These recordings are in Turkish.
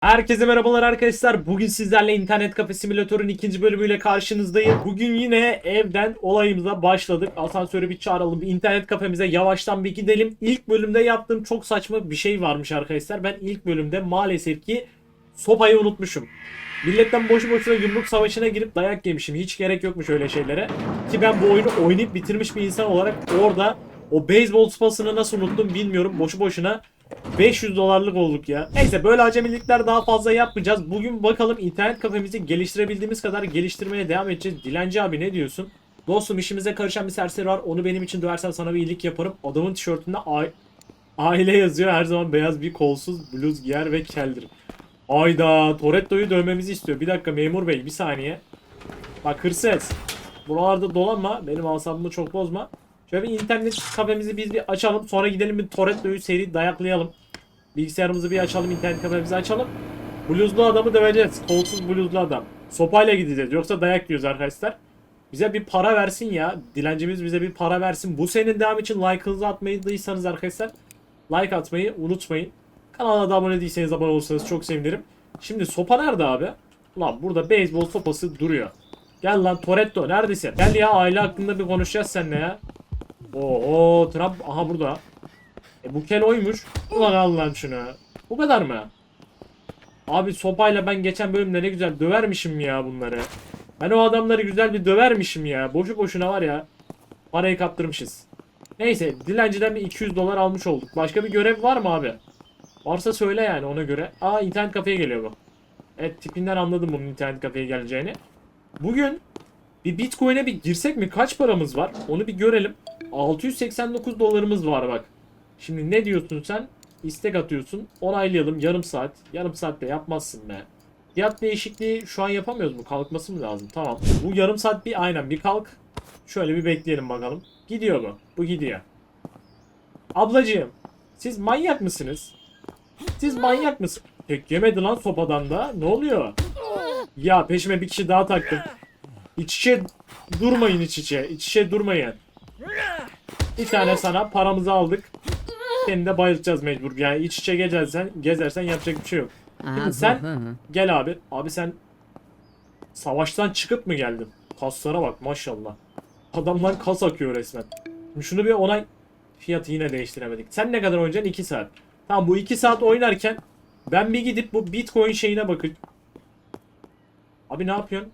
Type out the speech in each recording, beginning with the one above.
Herkese merhabalar arkadaşlar. Bugün sizlerle internet kafe simülatörün ikinci bölümüyle karşınızdayım. Bugün yine evden olayımıza başladık. Asansörü bir çağıralım. İnternet kafemize yavaştan bir gidelim. İlk bölümde yaptığım çok saçma bir şey varmış arkadaşlar. Ben ilk bölümde maalesef ki sopayı unutmuşum. Milletten boşu boşuna yumruk savaşına girip dayak yemişim. Hiç gerek yokmuş öyle şeylere. Ki ben bu oyunu oynayıp bitirmiş bir insan olarak orada o beyzbol sopasını nasıl unuttum bilmiyorum. Boşu boşuna 500 dolarlık olduk ya. Neyse böyle acemilikler daha fazla yapmayacağız. Bugün bakalım internet kafemizi geliştirebildiğimiz kadar geliştirmeye devam edeceğiz. Dilenci abi ne diyorsun? Dostum işimize karışan bir serseri var. Onu benim için döversen sana bir iyilik yaparım. Adamın tişörtünde aile yazıyor. Her zaman beyaz bir kolsuz bluz giyer ve keldir. Ayda Toretto'yu dövmemizi istiyor. Bir dakika memur bey bir saniye. Bak hırsız. Buralarda dolanma. Benim asabımı çok bozma. Şöyle bir internet kafemizi biz bir açalım. Sonra gidelim bir Toretto'yu seri dayaklayalım. Bilgisayarımızı bir açalım. internet kafemizi açalım. Bluzlu adamı döveceğiz. Kolsuz bluzlu adam. Sopayla gideceğiz. Yoksa dayak yiyoruz arkadaşlar. Bize bir para versin ya. Dilencimiz bize bir para versin. Bu senin devam için like'ınızı atmayı arkadaşlar. Like atmayı unutmayın. Kanala da abone değilseniz abone olursanız çok sevinirim. Şimdi sopa nerede abi? Lan burada beyzbol sopası duruyor. Gel lan Toretto neredesin? Gel ya aile hakkında bir konuşacağız seninle ya. Oo Trump aha burada. E bu kel oymuş. Ulan al şunu. Bu kadar mı? Abi sopayla ben geçen bölümde ne güzel dövermişim ya bunları. Ben o adamları güzel bir dövermişim ya. Boşu boşuna var ya. Parayı kaptırmışız. Neyse dilenciden bir 200 dolar almış olduk. Başka bir görev var mı abi? Varsa söyle yani ona göre. Aa internet kafeye geliyor bu. Evet tipinden anladım bunun internet kafeye geleceğini. Bugün bir bitcoin'e bir girsek mi? Kaç paramız var? Onu bir görelim. 689 dolarımız var bak. Şimdi ne diyorsun sen? İstek atıyorsun. Onaylayalım. Yarım saat. Yarım saatte yapmazsın be. Fiyat değişikliği şu an yapamıyoruz mu? Kalkması mı lazım? Tamam. Bu yarım saat bir aynen bir kalk. Şöyle bir bekleyelim bakalım. Gidiyor mu? Bu gidiyor. Ablacığım. Siz manyak mısınız? Siz manyak mısınız? Tek yemedi lan sopadan da. Ne oluyor? Ya peşime bir kişi daha taktım. İç içe durmayın iç içe. İç içe durmayın. Bir tane sana paramızı aldık. Seni de bayılacağız mecbur. Yani iç içe gezersen, gezersen yapacak bir şey yok. Şimdi sen gel abi. Abi sen savaştan çıkıp mı geldin? Kaslara bak maşallah. Adamdan kas akıyor resmen. Şimdi şunu bir onay fiyatı yine değiştiremedik. Sen ne kadar oynayacaksın? 2 saat. Tamam bu 2 saat oynarken ben bir gidip bu Bitcoin şeyine bakın. Abi ne yapıyorsun?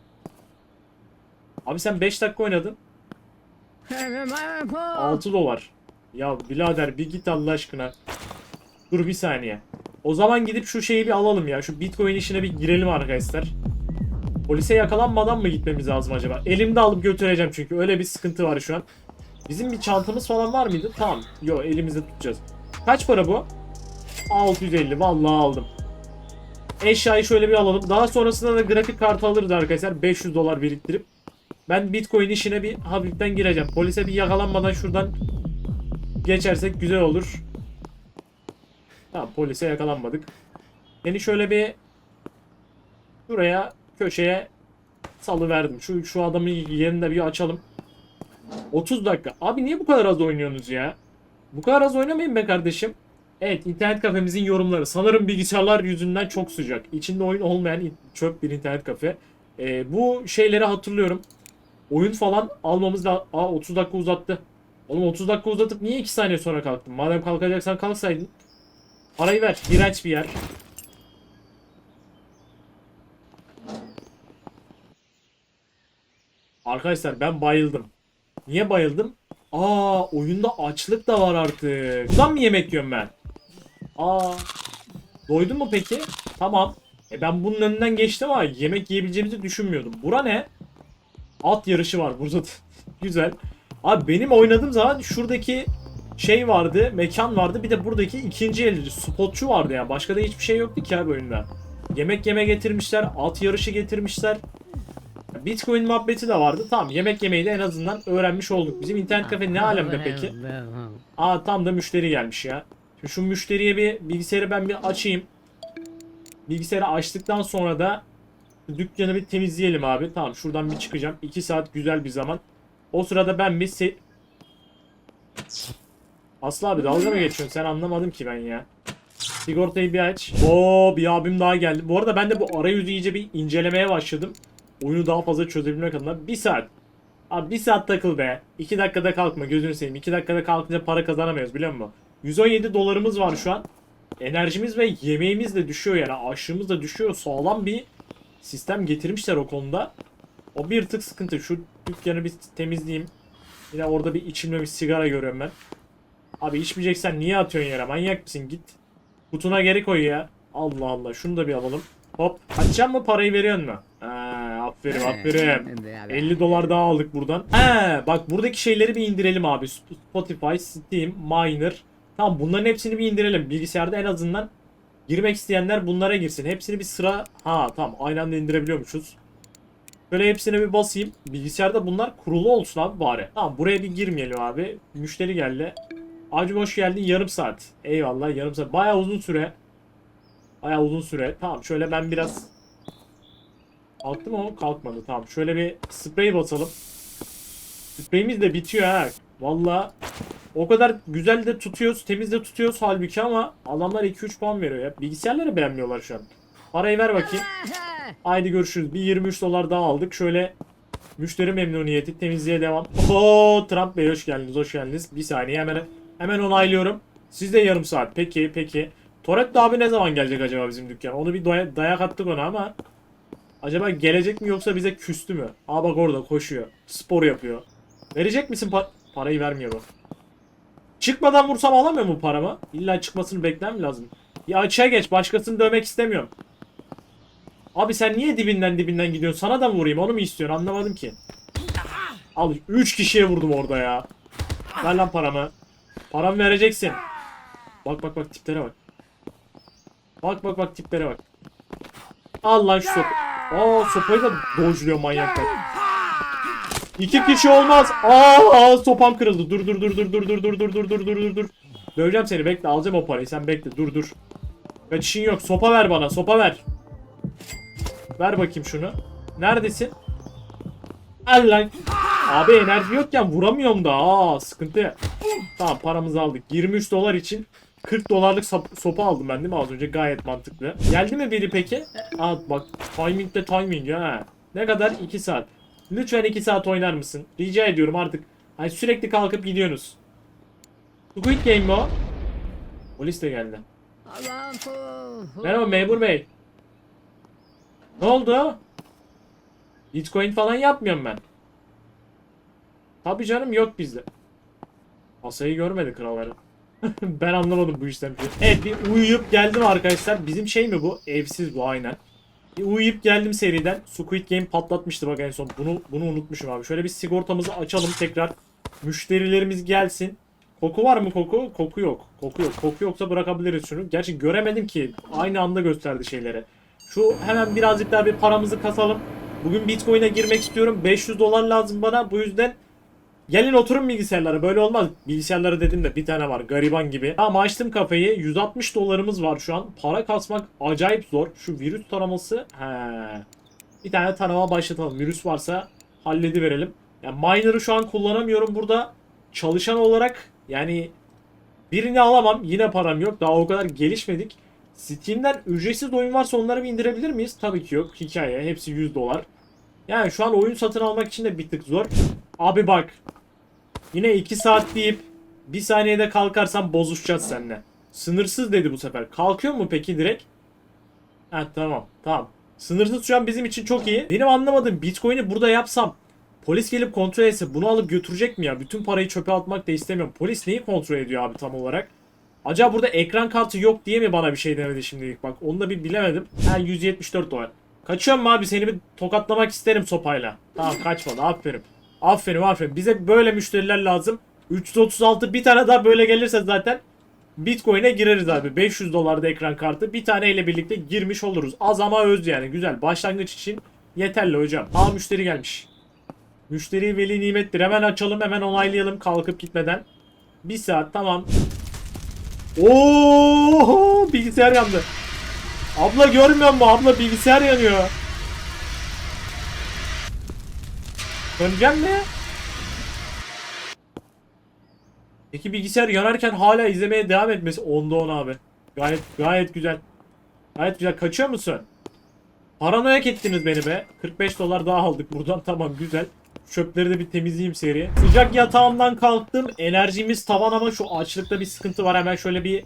Abi sen 5 dakika oynadın. 6 dolar. Ya birader bir git Allah aşkına. Dur bir saniye. O zaman gidip şu şeyi bir alalım ya. Şu Bitcoin işine bir girelim arkadaşlar. Polise yakalanmadan mı gitmemiz lazım acaba? Elimde alıp götüreceğim çünkü öyle bir sıkıntı var şu an. Bizim bir çantamız falan var mıydı? Tamam. Yo elimizde tutacağız. Kaç para bu? 650. Vallahi aldım. Eşyayı şöyle bir alalım. Daha sonrasında da grafik kartı alırız arkadaşlar. 500 dolar biriktirip. Ben Bitcoin işine bir hafiften gireceğim. Polise bir yakalanmadan şuradan geçersek güzel olur. Tamam polise yakalanmadık. Beni şöyle bir şuraya köşeye salıverdim. Şu şu adamın yerini de bir açalım. 30 dakika. Abi niye bu kadar az oynuyorsunuz ya? Bu kadar az oynamayın be kardeşim. Evet internet kafemizin yorumları. Sanırım bilgisayarlar yüzünden çok sıcak. İçinde oyun olmayan çöp bir internet kafe. Ee, bu şeyleri hatırlıyorum. Oyun falan almamız da... Aa 30 dakika uzattı. Oğlum 30 dakika uzatıp niye 2 saniye sonra kalktın? Madem kalkacaksan kalksaydın. Parayı ver. İğrenç bir yer. Arkadaşlar ben bayıldım. Niye bayıldım? Aa oyunda açlık da var artık. Buradan mı yemek yiyorum ben? Aa. Doydun mu peki? Tamam. E ben bunun önünden geçtim ama yemek yiyebileceğimizi düşünmüyordum. Bura ne? At yarışı var burada. da. Güzel. Abi benim oynadığım zaman şuradaki şey vardı, mekan vardı. Bir de buradaki ikinci el spotçu vardı ya. Başka da hiçbir şey yoktu ki abi oyunda. Yemek yeme getirmişler, at yarışı getirmişler. Bitcoin muhabbeti de vardı. Tamam yemek yemeyi de en azından öğrenmiş olduk. Bizim internet kafe ne alemde peki? Aa tam da müşteri gelmiş ya. Şimdi şu müşteriye bir bilgisayarı ben bir açayım. Bilgisayarı açtıktan sonra da dükkanı bir temizleyelim abi. Tamam şuradan bir çıkacağım. 2 saat güzel bir zaman. O sırada ben bir se... Aslı abi dalga mı geçiyorsun? Sen anlamadım ki ben ya. Sigortayı bir aç. Oo bir abim daha geldi. Bu arada ben de bu arayüzü iyice bir incelemeye başladım. Oyunu daha fazla çözebilmek adına. Bir saat. Abi bir saat takıl be. 2 dakikada kalkma gözünü seveyim. 2 dakikada kalkınca para kazanamıyoruz biliyor musun? 117 dolarımız var şu an. Enerjimiz ve yemeğimiz de düşüyor yani. Aşığımız da düşüyor. Sağlam bir sistem getirmişler o konuda. O bir tık sıkıntı. Şu dükkanı bir temizleyeyim. Yine orada bir içimde bir sigara görüyorum ben. Abi içmeyeceksen niye atıyorsun yere? Manyak mısın? Git. Kutuna geri koy ya. Allah Allah. Şunu da bir alalım. Hop. Açacağım mı parayı veriyorsun mu? Ha, aferin aferin. 50 dolar daha aldık buradan. He, bak buradaki şeyleri bir indirelim abi. Spotify, Steam, Miner. Tamam bunların hepsini bir indirelim. Bilgisayarda en azından girmek isteyenler bunlara girsin. Hepsini bir sıra... Ha tamam aynı anda indirebiliyormuşuz. Böyle hepsine bir basayım. Bilgisayarda bunlar kurulu olsun abi bari. Tamam buraya bir girmeyelim abi. Müşteri geldi. Acım hoş geldin yarım saat. Eyvallah yarım saat. Baya uzun süre. Baya uzun süre. Tamam şöyle ben biraz... Kalktı mı o? Kalkmadı. Tamam şöyle bir sprey basalım. Spreyimiz de bitiyor ha. Valla o kadar güzel de tutuyoruz, temiz de tutuyoruz halbuki ama adamlar 2-3 puan veriyor ya. Bilgisayarları beğenmiyorlar şu an. Parayı ver bakayım. Haydi görüşürüz. Bir 23 dolar daha aldık. Şöyle müşteri memnuniyeti temizliğe devam. Oo Trump Bey hoş geldiniz, hoş geldiniz. Bir saniye hemen hemen onaylıyorum. Siz de yarım saat. Peki, peki. Toretto abi ne zaman gelecek acaba bizim dükkana? Onu bir dayak attık ona ama acaba gelecek mi yoksa bize küstü mü? Aa bak orada koşuyor. Spor yapıyor. Verecek misin pa- parayı vermiyor bak. Çıkmadan vursam alamıyor mu paramı? İlla çıkmasını beklemem lazım. Ya açığa geç. Başkasını dövmek istemiyorum. Abi sen niye dibinden dibinden gidiyorsun? Sana da vurayım? Onu mu istiyorsun? Anlamadım ki. Al 3 kişiye vurdum orada ya. Ver lan paramı. Paramı vereceksin. Bak bak bak tiplere bak. Bak bak bak tiplere bak. Al lan şu sopa. Aa sopayı da dojluyor manyaklar. İki kişi olmaz. Aa sopam kırıldı. Dur dur dur dur dur dur dur dur dur dur dur dur dur. Döveceğim seni bekle alacağım o parayı sen bekle dur dur. Kaçışın yok sopa ver bana sopa ver. Ver bakayım şunu. Neredesin? Al lan. Abi enerji yokken vuramıyorum da. Aa sıkıntı. Tamam paramızı aldık. 23 dolar için 40 dolarlık sopa aldım ben değil mi az önce? Gayet mantıklı. Geldi mi biri peki? Aa bak timing de timing ya. Ne kadar? 2 saat. Lütfen 2 saat oynar mısın? Rica ediyorum artık. Hani sürekli kalkıp gidiyorsunuz. Squid Game mi o? Polis de geldi. Merhaba memur bey. Ne oldu? Bitcoin falan yapmıyorum ben. Tabii canım yok bizde. Masayı görmedi kralları. ben anlamadım bu işten. Evet bir uyuyup geldim arkadaşlar. Bizim şey mi bu? Evsiz bu aynen. Uyuyup geldim seriden. Squid Game patlatmıştı bak en son. Bunu bunu unutmuşum abi. Şöyle bir sigortamızı açalım tekrar. Müşterilerimiz gelsin. Koku var mı koku? Koku yok. Koku yok. Koku yoksa bırakabiliriz şunu. Gerçi göremedim ki. Aynı anda gösterdi şeyleri. Şu hemen birazcık daha bir paramızı kasalım. Bugün Bitcoin'e girmek istiyorum. 500 dolar lazım bana. Bu yüzden Gelin oturun bilgisayarlara böyle olmaz. Bilgisayarları dedim de bir tane var gariban gibi. Ama açtım kafeyi 160 dolarımız var şu an. Para kasmak acayip zor. Şu virüs taraması. He. Bir tane tarama başlatalım. Virüs varsa hallediverelim. Yani miner'ı şu an kullanamıyorum burada. Çalışan olarak yani birini alamam. Yine param yok. Daha o kadar gelişmedik. Steam'den ücretsiz oyun varsa onları bir indirebilir miyiz? Tabii ki yok. Hikaye. Hepsi 100 dolar. Yani şu an oyun satın almak için de bir tık zor. Abi bak. Yine 2 saat deyip bir saniyede kalkarsam bozuşacağız seninle. Sınırsız dedi bu sefer. Kalkıyor mu peki direkt? Ha tamam tamam. Sınırsız şu an bizim için çok iyi. Benim anlamadığım Bitcoin'i burada yapsam polis gelip kontrol etse bunu alıp götürecek mi ya? Bütün parayı çöpe atmak da istemiyorum. Polis neyi kontrol ediyor abi tam olarak? Acaba burada ekran kartı yok diye mi bana bir şey demedi şimdilik bak onu da bir bilemedim. Ha 174 dolar. Kaçıyorum abi seni bir tokatlamak isterim sopayla. Tamam kaçmadı aferin. Aferin aferin. Bize böyle müşteriler lazım. 336 bir tane daha böyle gelirse zaten Bitcoin'e gireriz abi. 500 dolarda ekran kartı. Bir tane ile birlikte girmiş oluruz. Az ama öz yani. Güzel. Başlangıç için yeterli hocam. Aa müşteri gelmiş. Müşteri veli nimettir. Hemen açalım hemen onaylayalım kalkıp gitmeden. Bir saat tamam. Oo bilgisayar yandı. Abla görmüyor musun? Abla bilgisayar yanıyor. Döneceğim mi? Peki bilgisayar yanarken hala izlemeye devam etmesi 10'da 10 abi. Gayet gayet güzel. Gayet güzel. Kaçıyor musun? Paranoyak ettiniz beni be. 45 dolar daha aldık buradan. Tamam güzel. Çöpleri de bir temizleyeyim seri. Sıcak yatağımdan kalktım. Enerjimiz tavan ama şu açlıkta bir sıkıntı var. Hemen şöyle bir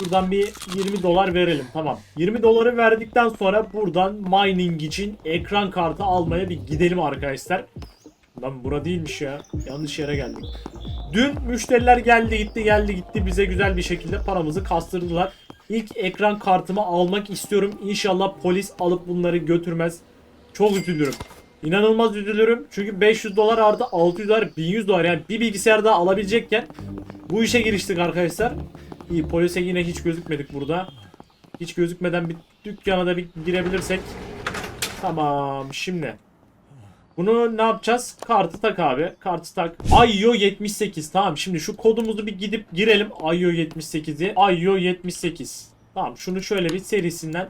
buradan bir 20 dolar verelim. Tamam. 20 doları verdikten sonra buradan mining için ekran kartı almaya bir gidelim arkadaşlar. Lan bura değilmiş ya. Yanlış yere geldik. Dün müşteriler geldi gitti geldi gitti bize güzel bir şekilde paramızı kastırdılar. İlk ekran kartımı almak istiyorum. İnşallah polis alıp bunları götürmez. Çok üzülürüm. İnanılmaz üzülürüm. Çünkü 500 dolar artı 600 dolar 1100 dolar yani bir bilgisayar daha alabilecekken bu işe giriştik arkadaşlar. İyi polise yine hiç gözükmedik burada. Hiç gözükmeden bir dükkana da bir girebilirsek. Tamam şimdi. Bunu ne yapacağız? Kartı tak abi. Kartı tak. IO 78. Tamam şimdi şu kodumuzu bir gidip girelim. IO 78'i. IO 78. Tamam şunu şöyle bir serisinden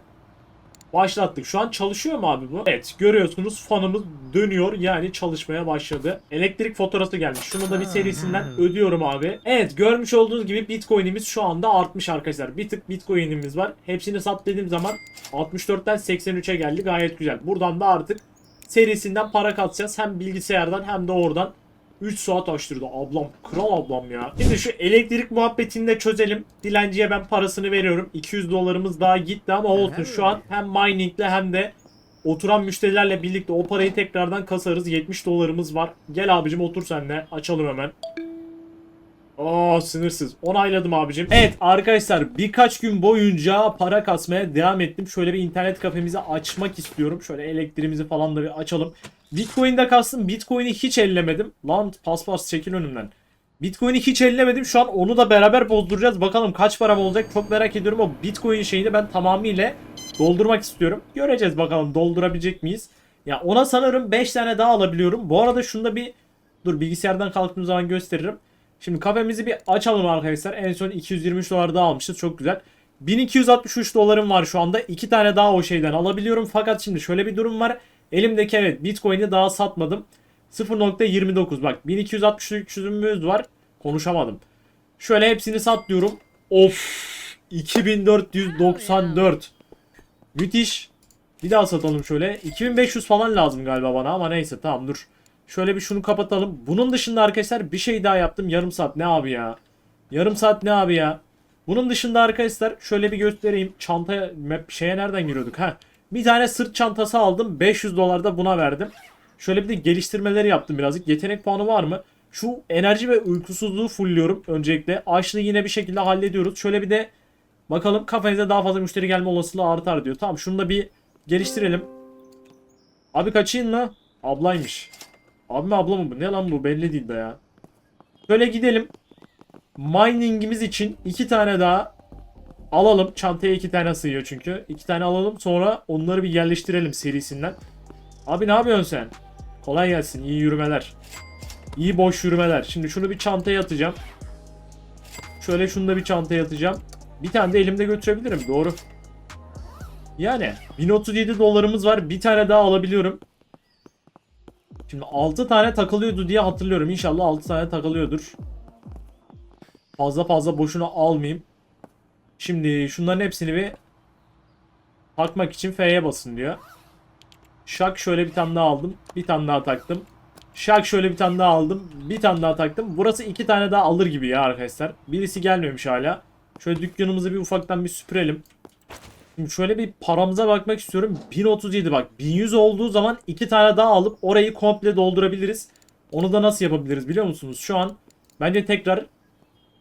başlattık. Şu an çalışıyor mu abi bu? Evet görüyorsunuz fanımız dönüyor yani çalışmaya başladı. Elektrik faturası gelmiş. Şunu da bir serisinden ödüyorum abi. Evet görmüş olduğunuz gibi bitcoin'imiz şu anda artmış arkadaşlar. Bir tık bitcoin'imiz var. Hepsini sat dediğim zaman 64'ten 83'e geldi. Gayet güzel. Buradan da artık serisinden para katacağız. Hem bilgisayardan hem de oradan. 3 saat açtırdı. Ablam kral ablam ya. Şimdi şu elektrik muhabbetini de çözelim. Dilenciye ben parasını veriyorum. 200 dolarımız daha gitti ama olsun. Şu an hem miningle hem de oturan müşterilerle birlikte o parayı tekrardan kasarız. 70 dolarımız var. Gel abicim otur senle. Açalım hemen. Aa sınırsız. Onayladım abicim. Evet arkadaşlar birkaç gün boyunca para kasmaya devam ettim. Şöyle bir internet kafemizi açmak istiyorum. Şöyle elektriğimizi falan da bir açalım. Bitcoin'de kastım. Bitcoin'i hiç ellemedim. Lan paspas çekil önümden. Bitcoin'i hiç ellemedim. Şu an onu da beraber bozduracağız. Bakalım kaç param olacak. Çok merak ediyorum. O Bitcoin şeyini ben tamamıyla doldurmak istiyorum. Göreceğiz bakalım doldurabilecek miyiz? Ya ona sanırım 5 tane daha alabiliyorum. Bu arada şunda bir dur bilgisayardan kalktığım zaman gösteririm. Şimdi kafemizi bir açalım arkadaşlar. En son 223 dolar daha almışız. Çok güzel. 1263 dolarım var şu anda. 2 tane daha o şeyden alabiliyorum. Fakat şimdi şöyle bir durum var. Elimdeki evet Bitcoin'i daha satmadım. 0.29 bak 1263'ümüz var. Konuşamadım. Şöyle hepsini sat diyorum. Of 2494. Müthiş. Bir daha satalım şöyle. 2500 falan lazım galiba bana ama neyse tamam dur. Şöyle bir şunu kapatalım. Bunun dışında arkadaşlar bir şey daha yaptım. Yarım saat ne abi ya? Yarım saat ne abi ya? Bunun dışında arkadaşlar şöyle bir göstereyim. Çantaya map şeye nereden giriyorduk? Ha. Bir tane sırt çantası aldım. 500 dolar da buna verdim. Şöyle bir de geliştirmeleri yaptım birazcık. Yetenek puanı var mı? Şu enerji ve uykusuzluğu fullliyorum öncelikle. Açlığı yine bir şekilde hallediyoruz. Şöyle bir de bakalım kafenize daha fazla müşteri gelme olasılığı artar diyor. Tamam şunu da bir geliştirelim. Abi kaçayım mı? Ablaymış. Abi mi abla mı bu? Ne lan bu? Belli değil be ya. Şöyle gidelim. Miningimiz için iki tane daha alalım. Çantaya iki tane sığıyor çünkü. İki tane alalım sonra onları bir yerleştirelim serisinden. Abi ne yapıyorsun sen? Kolay gelsin. İyi yürümeler. İyi boş yürümeler. Şimdi şunu bir çantaya atacağım. Şöyle şunu da bir çantaya atacağım. Bir tane de elimde götürebilirim. Doğru. Yani 1037 dolarımız var. Bir tane daha alabiliyorum. Şimdi 6 tane takılıyordu diye hatırlıyorum. İnşallah 6 tane takılıyordur. Fazla fazla boşuna almayayım. Şimdi şunların hepsini bir takmak için F'ye basın diyor. Şak şöyle bir tane daha aldım. Bir tane daha taktım. Şak şöyle bir tane daha aldım. Bir tane daha taktım. Burası iki tane daha alır gibi ya arkadaşlar. Birisi gelmemiş hala. Şöyle dükkanımızı bir ufaktan bir süpürelim. Şimdi şöyle bir paramıza bakmak istiyorum. 1037 bak. 1100 olduğu zaman iki tane daha alıp orayı komple doldurabiliriz. Onu da nasıl yapabiliriz biliyor musunuz? Şu an bence tekrar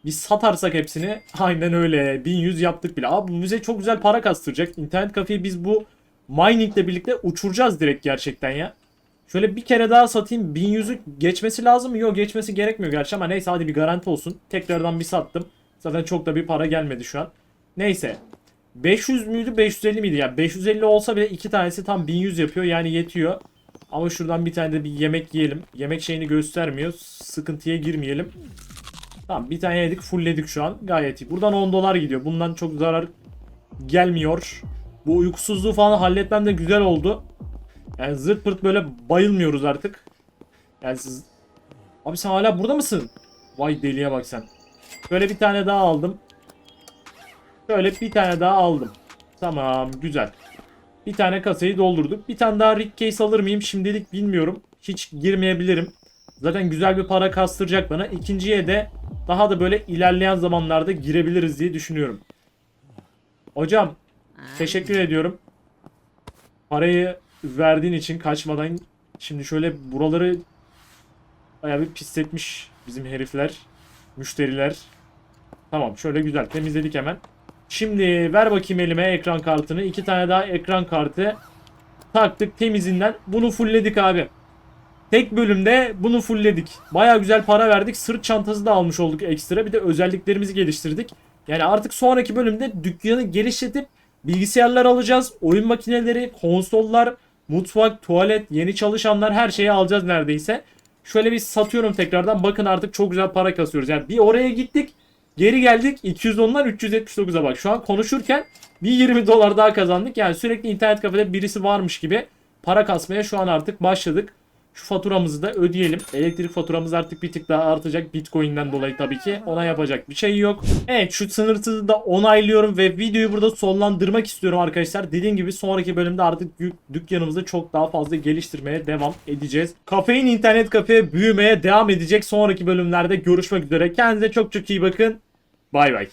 biz satarsak hepsini aynen öyle 1100 yaptık bile. Abi bu bize çok güzel para kastıracak. İnternet kafeyi biz bu miningle birlikte uçuracağız direkt gerçekten ya. Şöyle bir kere daha satayım. 1100'ü geçmesi lazım mı? Yok geçmesi gerekmiyor gerçi ama neyse hadi bir garanti olsun. Tekrardan bir sattım. Zaten çok da bir para gelmedi şu an. Neyse. 500 müydü 550 miydi? Yani 550 olsa bile iki tanesi tam 1100 yapıyor yani yetiyor. Ama şuradan bir tane de bir yemek yiyelim. Yemek şeyini göstermiyor. Sıkıntıya girmeyelim. Tamam bir tane yedik fullledik şu an. Gayet iyi. Buradan 10 dolar gidiyor. Bundan çok zarar gelmiyor. Bu uykusuzluğu falan halletmem de güzel oldu. Yani zırt pırt böyle bayılmıyoruz artık. Yani siz... Abi sen hala burada mısın? Vay deliye bak sen. Böyle bir tane daha aldım. Şöyle bir tane daha aldım. Tamam güzel. Bir tane kasayı doldurduk. Bir tane daha Rick Case alır mıyım şimdilik bilmiyorum. Hiç girmeyebilirim. Zaten güzel bir para kastıracak bana. İkinciye de daha da böyle ilerleyen zamanlarda girebiliriz diye düşünüyorum. Hocam teşekkür ediyorum. Parayı verdiğin için kaçmadan şimdi şöyle buraları bayağı bir pisletmiş bizim herifler. Müşteriler. Tamam şöyle güzel temizledik hemen. Şimdi ver bakayım elime ekran kartını. İki tane daha ekran kartı taktık temizinden. Bunu fullledik abi. Tek bölümde bunu fullledik. Baya güzel para verdik. Sırt çantası da almış olduk ekstra. Bir de özelliklerimizi geliştirdik. Yani artık sonraki bölümde dükkanı geliştirip bilgisayarlar alacağız. Oyun makineleri, konsollar, mutfak, tuvalet, yeni çalışanlar her şeyi alacağız neredeyse. Şöyle bir satıyorum tekrardan. Bakın artık çok güzel para kasıyoruz. Yani bir oraya gittik. Geri geldik 210'dan 379'a bak. Şu an konuşurken bir 20 dolar daha kazandık. Yani sürekli internet kafede birisi varmış gibi para kasmaya şu an artık başladık. Şu faturamızı da ödeyelim. Elektrik faturamız artık bir tık daha artacak. Bitcoin'den dolayı tabii ki. Ona yapacak bir şey yok. Evet şu sınırsızı da onaylıyorum ve videoyu burada sonlandırmak istiyorum arkadaşlar. Dediğim gibi sonraki bölümde artık dük- dükkanımızı çok daha fazla geliştirmeye devam edeceğiz. Kafein internet kafe büyümeye devam edecek. Sonraki bölümlerde görüşmek üzere. Kendinize çok çok iyi bakın. Bay bay.